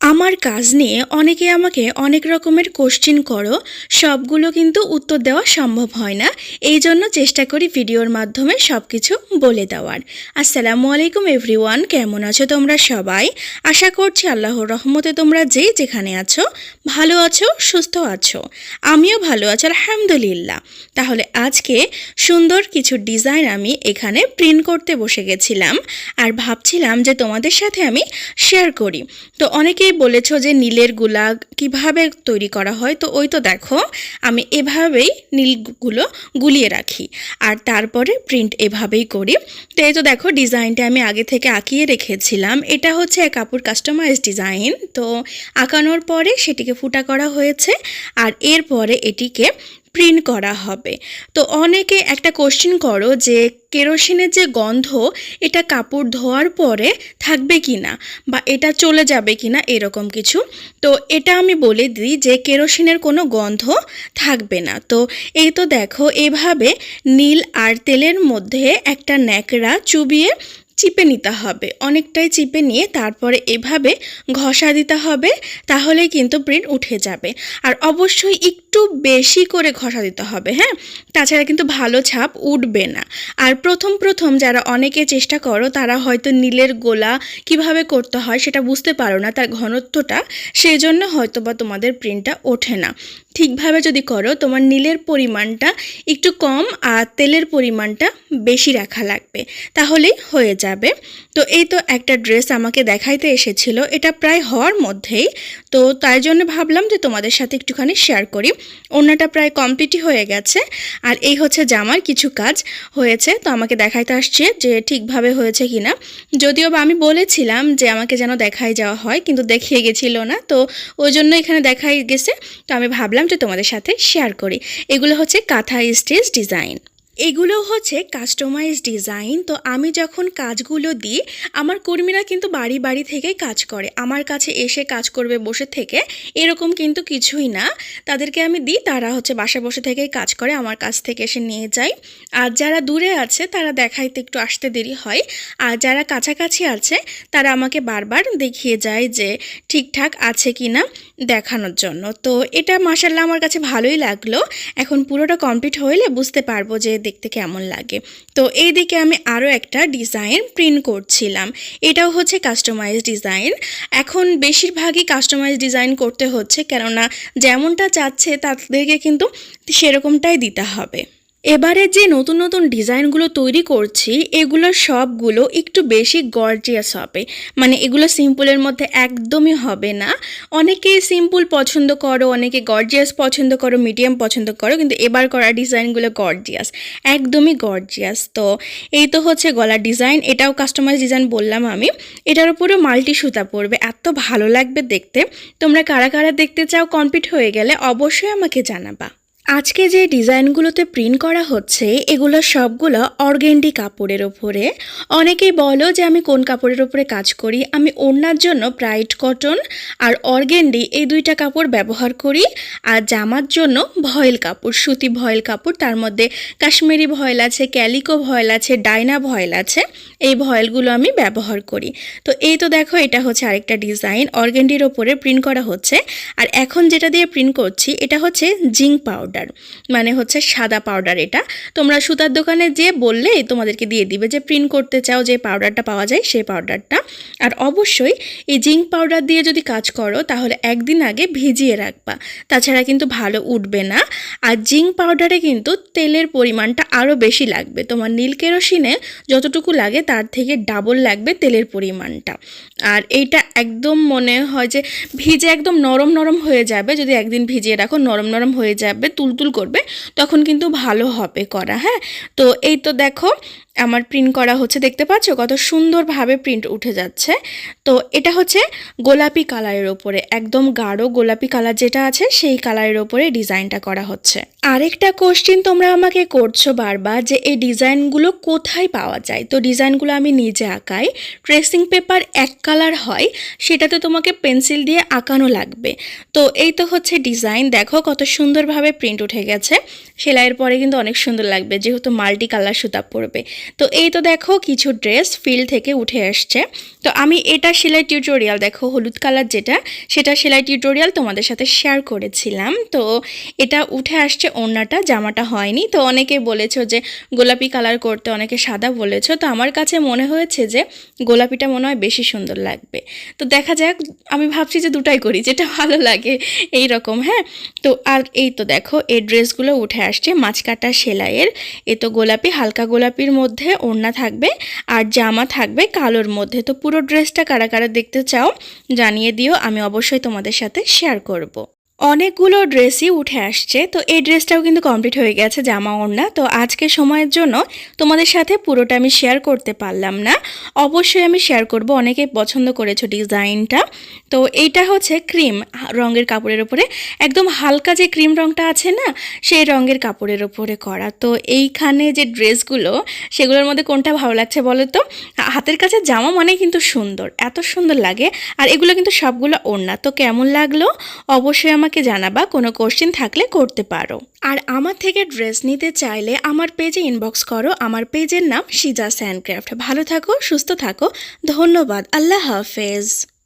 আমার কাজ নিয়ে অনেকে আমাকে অনেক রকমের কোশ্চিন করো, সবগুলো কিন্তু উত্তর দেওয়া সম্ভব হয় না। এই জন্য চেষ্টা করি ভিডিওর মাধ্যমে সব কিছু বলে দেওয়ার। আসসালামু আলাইকুম এভরিওয়ান কেমন আছো তোমরা সবাই? আশা করছি আল্লাহর রহমতে তোমরা যে যেখানে আছো, ভালো আছো, সুস্থ আছো। আমিও ভালো আছি, আলহামদুলিল্লাহ। তাহলে আজকে সুন্দর কিছু ডিজাইন আমি এখানে প্রিন্ট করতে বসে গেছিলাম। আর ভাবছিলাম যে তোমাদের সাথে আমি শেয়ার করি। তো অনেকেই বলেছ যে নীলেরগুলা কীভাবে তৈরি করা হয়, তো ওই তো দেখো, আমি এভাবেই নীলগুলো গুলিয়ে রাখি। আর তারপরে প্রিন্ট এভাবেই করি। তো এই তো দেখো ডিজাইনটা আমি আগে থেকে আঁকিয়ে রেখেছিলাম। এটা হচ্ছে এক কাপড় কাস্টমাইজ ডিজাইন তো আঁকানোর পরে সেটিকে ফুটা করা হয়েছে। আর এরপরে এটিকে প্রিন্ট করা হবে। তো অনেকে একটা কোশ্চেন করো যে, কেরোসিনের যে গন্ধ, এটা কাপড় ধোয়ার পরে থাকবে কি না বা এটা চলে যাবে কি না এরকম কিছু। তো এটা আমি বলে দিই যে, কেরোসিনের কোনো গন্ধ থাকবে না। তো এই তো দেখো, এভাবে নীল আর তেলের মধ্যে একটা ন্যাকড়া চুবিয়ে চিপে নিতে হবে। অনেকটাই চিপে নিয়ে তারপরে এভাবে ঘষা দিতে হবে, তাহলেই কিন্তু প্রিন্ট উঠে যাবে। আর অবশ্যই একটু বেশি করে ঘষা দিতে হবে হ্যাঁ? তাছাড়া কিন্তু ভালো ছাপ উঠবে না। আর প্রথম প্রথম যারা অনেকে চেষ্টা করো, তারা হয়তো নীলের গোলা কীভাবে করতে হয় সেটা বুঝতে পারো না, তার ঘনত্বটা সেই জন্য হয়তো বা তোমাদের প্রিন্টটা ওঠে না। ঠিকভাবে যদি করো, তোমার নীলের পরিমাণটা একটু কম আর তেলের পরিমাণটা বেশি রাখা লাগবে, তাহলেই হয়ে যাবে। তো এই তো একটা ড্রেস আমাকে দেখাইতে এসেছিল, এটা প্রায় হওয়ার মধ্যেই। তো তাই জন্য ভাবলাম যে তোমাদের সাথে একটুখানি শেয়ার করি। অন্যটা প্রায় কমপ্লিটই হয়ে গেছে। আর এই হচ্ছে জামার কিছু কাজ হয়েছে। তো আমাকে দেখাইতে আসছে যে ঠিকভাবে হয়েছে কিনা। যদিও বা আমি বলেছিলাম যে আমাকে যেন দেখাই যাওয়া হয়, কিন্তু দেখিয়ে গেছিল না। তো ওই জন্য এখানে দেখাই গেছে। তো আমি ভাবলাম যে তোমাদের সাথে শেয়ার করি। এগুলো হচ্ছে কাঁথা স্টেজ ডিজাইন এগুলো হচ্ছে কাস্টমাইজ ডিজাইন তো আমি যখন কাজগুলো দিই, আমার কর্মীরা কিন্তু বাড়ি বাড়ি থেকেই কাজ করে। আমার কাছে এসে কাজ করবে বসে থেকে, এরকম কিন্তু কিছুই না। তাদেরকে আমি দিই, তারা হচ্ছে বাসায় বসে থেকেই কাজ করে, আমার কাছ থেকে এসে নিয়ে যায়। আর যারা দূরে আছে, তারা দেখাইতে একটু আসতে দেরি হয়। আর যারা কাছাকাছি আছে, তারা আমাকে বারবার দেখিয়ে যায় যে ঠিকঠাক আছে কি না দেখানোর জন্য। তো এটা মাসাল্লাহ আমার কাছে ভালোই লাগল। এখন পুরোটা কমপ্লিট হইলে বুঝতে পারব যে দেখতে কেমন লাগে। তো এই দিকে আমি আরও একটা ডিজাইন প্রিন্ট করছিলাম। এটাও হচ্ছে কাস্টমাইজ ডিজাইন এখন বেশিরভাগই কাস্টমাইজ ডিজাইন করতে হচ্ছে কেননা যেমনটা চাচ্ছে তাদেরকে কিন্তু সেরকমটাই দিতে হবে। এবারে যে নতুন নতুন ডিজাইনগুলো তৈরি করছি, এগুলো সবগুলো একটু বেশি গর্জিয়াস হবে। মানে এগুলো সিম্পলের মধ্যে একদমই হবে না। অনেকেই সিম্পল পছন্দ করো, অনেকে গর্জিয়াস পছন্দ করো মিডিয়াম পছন্দ করো, কিন্তু এবার করা ডিজাইনগুলো গর্জিয়াস একদমই গর্জিয়াস তো এই তো হচ্ছে গলার ডিজাইন, এটাও কাস্টমাইজ ডিজাইন বললাম আমি। এটার উপরেও মাল্টি সুতা পড়বে এত ভালো লাগবে দেখতে। তোমরা কারা কারা দেখতে চাও কমপ্লিট হয়ে গেলে অবশ্যই আমাকে জানাবা। আজকে যে ডিজাইনগুলোতে প্রিন্ট করা হচ্ছে, এগুলো সবগুলো অর্গেন্ডি কাপড়ের ওপরে। অনেকেই বলো যে আমি কোন কাপড়ের ওপরে কাজ করি। আমি ওড়নার জন্য ব্রাইট কটন আর অর্গেন্ডি এই দুইটা কাপড় ব্যবহার করি। আর জামার জন্য ভয়েল কাপড়, সুতি ভয়েল কাপড়, তার মধ্যে কাশ্মীরি ভয়েল আছে, ক্যালিকো ভয়েল আছে ডাইনা ভয়েল আছে, এই ভয়েলগুলো আমি ব্যবহার করি। তো এই তো দেখো, এটা হচ্ছে আরেকটা ডিজাইন, অর্গেন্ডির ওপরে প্রিন্ট করা হচ্ছে। আর এখন যেটা দিয়ে প্রিন্ট করছি, এটা হচ্ছে জিঙ্ক পাউডার। মানে হচ্ছে সাদা পাউডার এটা। তোমরা সুতার দোকানে যে বললে তোমাদেরকে দিয়ে দিবে যে প্রিন্ট করতে চাও যে পাউডারটা পাওয়া যায় সেই পাউডারটা আর অবশ্যই এই জিঙ্ক পাউডার দিয়ে যদি কাজ করো তাহলে একদিন আগে ভিজিয়ে রাখবা। তাছাড়া কিন্তু ভালো উঠবে না। আর জিঙ্ক পাউডারে কিন্তু তেলের পরিমাণটা আরও বেশি লাগবে। তোমার নীল কেরোসিনে যতটুকু লাগে তার থেকে ডাবল লাগবে তেলের পরিমাণটা। আর এইটা একদম মনে হয় যে ভিজে একদম নরম নরম হয়ে যাবে। যদি একদিন ভিজিয়ে রাখো নরম নরম হয়ে যাবে তুলতুল করবে তখন কিন্তু ভালো হবে করা হ্যাঁ? তো এই তো দেখো আমার প্রিন্ট করা হচ্ছে, দেখতে পাচ্ছ? কত সুন্দরভাবে প্রিন্ট উঠে যাচ্ছে। তো এটা হচ্ছে গোলাপি কালারের ওপরে, একদম গাঢ় গোলাপি কালার যেটা আছে, সেই কালারের ওপরে ডিজাইনটা করা হচ্ছে। আরেকটা কোশ্চিন তোমরা আমাকে করছ বারবার যে এই ডিজাইনগুলো কোথায় পাওয়া যায়? তো ডিজাইনগুলো আমি নিজে আঁকাই। ট্রেসিং পেপার এক কালার হয়, সেটাতে তোমাকে পেন্সিল দিয়ে আঁকানো লাগবে। তো এই তো হচ্ছে ডিজাইন দেখো কত সুন্দরভাবে প্রিন্ট উঠে গেছে। সেলাইয়ের পরে কিন্তু অনেক সুন্দর লাগবে, যেহেতু মাল্টি কালার সুতা পড়বে তো এই তো দেখো কিছু ড্রেস ফিল থেকে উঠে আসছে। তো আমি এটা সেলাই টিউটোরিয়াল, দেখো হলুদ কালার যেটা, সেটা সেলাই টিউটোরিয়াল তোমাদের সাথে শেয়ার করেছিলাম। তো এটা উঠে আসছে ওড়নাটা, জামাটা হয়নি। তো অনেকে বলেছ যে গোলাপি কালার করতে, অনেকে সাদা বলেছ। তো আমার কাছে মনে হয়েছে যে গোলাপিটা মনে হয় বেশি সুন্দর লাগবে। তো দেখা যাক, আমি ভাবছি যে দুটাই করি, যেটা ভালো লাগে এই রকম হ্যাঁ? তো আর এই তো দেখো, এই ড্রেসগুলো উঠে আসছে মাছ কাটা সেলাইয়ের। এ তো গোলাপি, হালকা গোলাপির মধ্যে ওড়না থাকবে আর জামা থাকবে কালোর মধ্যে তো পুরো ড্রেসটা কারা কারা দেখতে চাও জানিয়ে দিও, আমি অবশ্যই তোমাদের সাথে শেয়ার করব। অনেকগুলো ড্রেসই উঠে আসছে। তো এই ড্রেসটাও কিন্তু কমপ্লিট হয়ে গেছে জামা ওড়না। তো আজকে সময়ের জন্য তোমাদের সাথে পুরোটা আমি শেয়ার করতে পারলাম না। অবশ্যই আমি শেয়ার করব। অনেকে পছন্দ করেছ ডিজাইনটা। তো এইটা হচ্ছে ক্রিম রঙের কাপড়ের উপরে। একদম হালকা যে ক্রিম রঙটা আছে না, সেই রঙের কাপড়ের উপরে করা। তো এইখানে যে ড্রেসগুলো, সেগুলোর মধ্যে কোনটা ভালো লাগছে বলো তো? হাতের কাছে জামা মানে কিন্তু সুন্দর, এত সুন্দর লাগে। আর এগুলো কিন্তু সবগুলো ওড়না। তো কেমন লাগল? অবশ্যই আমাকে জানাবা কোনো কোশ্চিন থাকলে করতে পারো। আর আমার থেকে ড্রেস নিতে চাইলে আমার পেজে ইনবক্স করো। আমার পেজের নাম সিজা স্যান্ডক্রাফ্ট ভালো থাকো, সুস্থ থাকো। ধন্যবাদ। আল্লাহ হাফেজ।